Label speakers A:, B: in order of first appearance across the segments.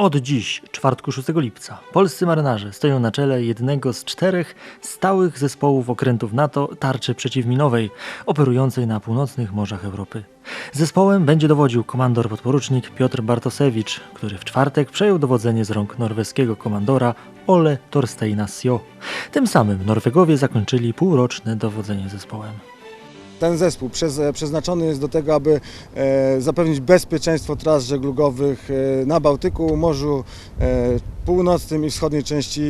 A: Od dziś, czwartku 6 lipca, polscy marynarze stoją na czele jednego z czterech stałych zespołów okrętów NATO tarczy przeciwminowej, operującej na północnych morzach Europy. Zespołem będzie dowodził komandor podporucznik Piotr Bartosewicz, który w czwartek przejął dowodzenie z rąk norweskiego komandora Ole Torsteina Sjo. Tym samym Norwegowie zakończyli półroczne dowodzenie zespołem.
B: Ten zespół przez, przeznaczony jest do tego, aby e, zapewnić bezpieczeństwo tras żeglugowych e, na Bałtyku, Morzu e, Północnym i wschodniej części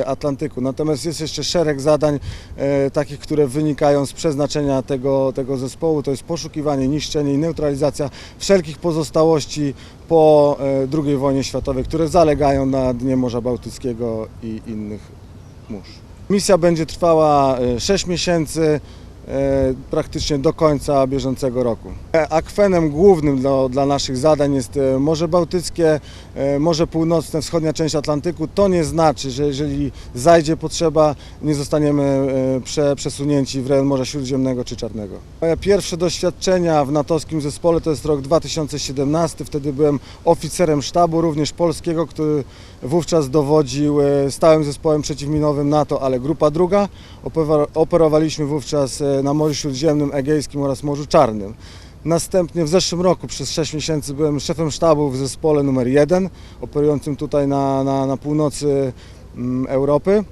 B: e, Atlantyku. Natomiast jest jeszcze szereg zadań e, takich, które wynikają z przeznaczenia tego, tego zespołu. To jest poszukiwanie, niszczenie i neutralizacja wszelkich pozostałości po e, II wojnie światowej, które zalegają na dnie Morza Bałtyckiego i innych mórz. Misja będzie trwała 6 miesięcy e, praktycznie do końca bieżącego roku. E, Akwenem głównym dla, dla naszych zadań jest e, Morze Bałtyckie, e, Morze Północne, wschodnia część Atlantyku. To nie znaczy, że jeżeli zajdzie potrzeba, nie zostaniemy e, prze, przesunięci w rejon Morza Śródziemnego czy Czarnego. Moje pierwsze doświadczenia w natowskim zespole to jest rok 2017. Wtedy byłem oficerem sztabu, również polskiego, który wówczas dowodził e, stałym zespołem przeciwminowym NATO, ale grupa druga. Operowaliśmy wówczas e, na Morzu Śródziemnym, Egejskim oraz Morzu Czarnym. Następnie w zeszłym roku przez 6 miesięcy byłem szefem sztabu w zespole numer 1, operującym tutaj na, na, na północy mm, Europy.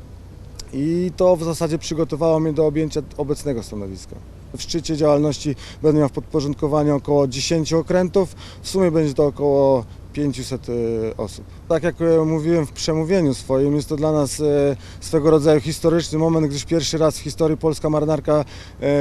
B: I to w zasadzie przygotowało mnie do objęcia obecnego stanowiska. W szczycie działalności będę miał w podporządkowaniu około 10 okrętów, w sumie będzie to około 500 e, osób. Tak jak e, mówiłem w przemówieniu swoim, jest to dla nas e, swego rodzaju historyczny moment, gdyż pierwszy raz w historii polska marynarka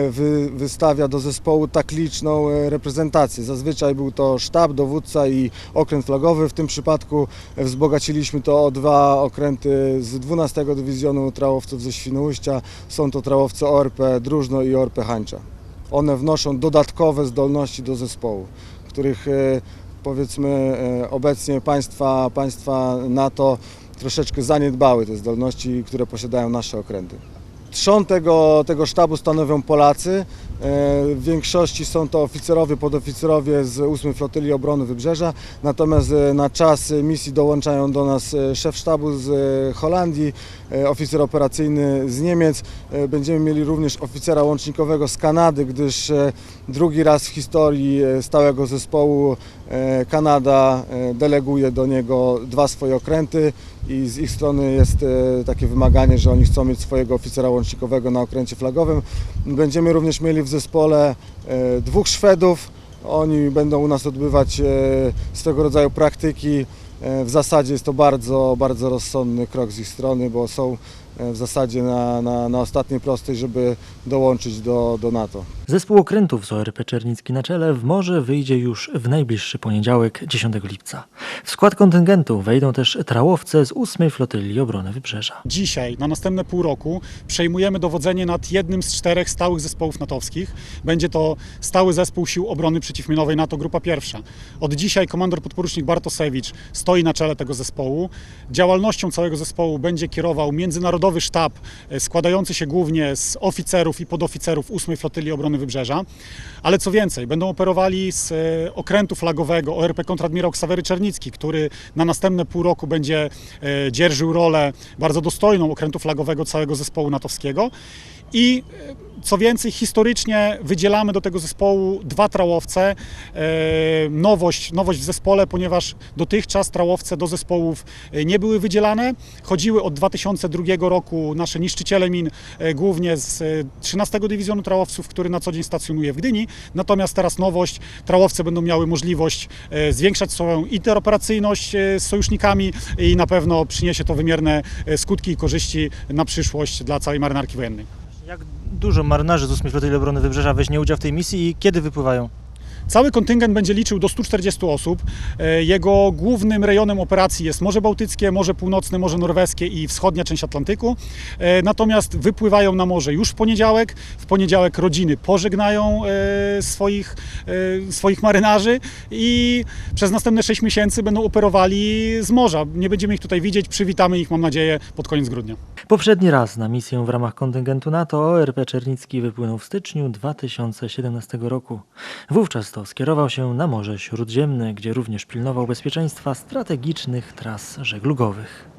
B: wy, wystawia do zespołu tak liczną reprezentację. Zazwyczaj był to sztab, dowódca i okręt flagowy. W tym przypadku wzbogaciliśmy to o dwa okręty z 12 Dywizjonu Trałowców ze Świnoujścia. Są to trałowce ORP Drużno i ORP Hańcza. One wnoszą dodatkowe zdolności do zespołu, których powiedzmy e, obecnie państwa, państwa NATO troszeczkę zaniedbały te zdolności, które posiadają nasze okręty. Trzon tego, tego sztabu stanowią Polacy. E, W większości są to oficerowie, podoficerowie z 8 Flotyli Obrony Wybrzeża. Natomiast e, na czas misji dołączają do nas e, szef sztabu z Holandii, oficer operacyjny z Niemiec. Będziemy mieli również oficera łącznikowego z Kanady, gdyż drugi raz w historii stałego zespołu Kanada deleguje do niego dwa swoje okręty i z ich strony jest takie wymaganie, że oni chcą mieć swojego oficera łącznikowego na okręcie flagowym. Będziemy również mieli zespole e, dwóch Szwedów. Oni będą u nas odbywać e, swego rodzaju praktyki. E, W zasadzie jest to bardzo, bardzo rozsądny krok z ich strony, bo są w zasadzie na, na, na ostatniej prostej, żeby dołączyć do, do NATO.
A: Zespół okrętów z ORP Czernicki na czele w morze wyjdzie już w najbliższy poniedziałek 10 lipca. W skład kontyngentu wejdą też trałowce z 8 Flotyli Obrony Wybrzeża.
C: Dzisiaj, na następne pół roku, przejmujemy dowodzenie nad jednym z czterech stałych zespołów natowskich. Będzie to stały zespół sił obrony przeciwminowej NATO Grupa Pierwsza. Od dzisiaj komandor podporucznik Bartosewicz stoi na czele tego zespołu. Działalnością całego zespołu będzie kierował międzynarodowy sztab e, składający się głównie z oficerów i podoficerów 8 Flotyli Obrony Wybrzeża. Ale co więcej, będą operowali z e, okrętu flagowego ORP kontradmirał Ksawery Czernicki, który na następne pół roku będzie e, dzierżył rolę bardzo dostojną okrętu flagowego całego zespołu natowskiego. I e, co więcej, historycznie wydzielamy do tego zespołu dwa trałowce. E, Nowość, nowość w zespole, ponieważ dotychczas trałowce do zespołów e, nie były wydzielane. Chodziły od 2002 roku nasze niszczyciele min, głównie z e, 13 Dywizjonu Trałowców, który na co dzień stacjonuje w Gdyni. Natomiast teraz nowość, trałowce będą miały możliwość zwiększać swoją interoperacyjność z sojusznikami i na pewno przyniesie to wymierne skutki i korzyści na przyszłość dla całej marynarki wojennej.
A: Jak dużo marynarzy z 8 Flotyli Obrony Wybrzeża weźmie udział w tej misji i kiedy wypływają?
C: Cały kontyngent będzie liczył do 140 osób. E, Jego głównym rejonem operacji jest Morze Bałtyckie, Morze Północne, Morze Norweskie i wschodnia część Atlantyku. E, Natomiast wypływają na morze już w poniedziałek. W poniedziałek rodziny pożegnają e, swoich, swoich marynarzy i przez następne 6 miesięcy będą operowali z morza. Nie będziemy ich tutaj widzieć, przywitamy ich, mam nadzieję, pod koniec grudnia.
A: Poprzedni raz na misję w ramach kontyngentu NATO ORP Czernicki wypłynął w styczniu 2017 roku. Wówczas to Skierował się na Morze Śródziemne, gdzie również pilnował bezpieczeństwa strategicznych tras żeglugowych.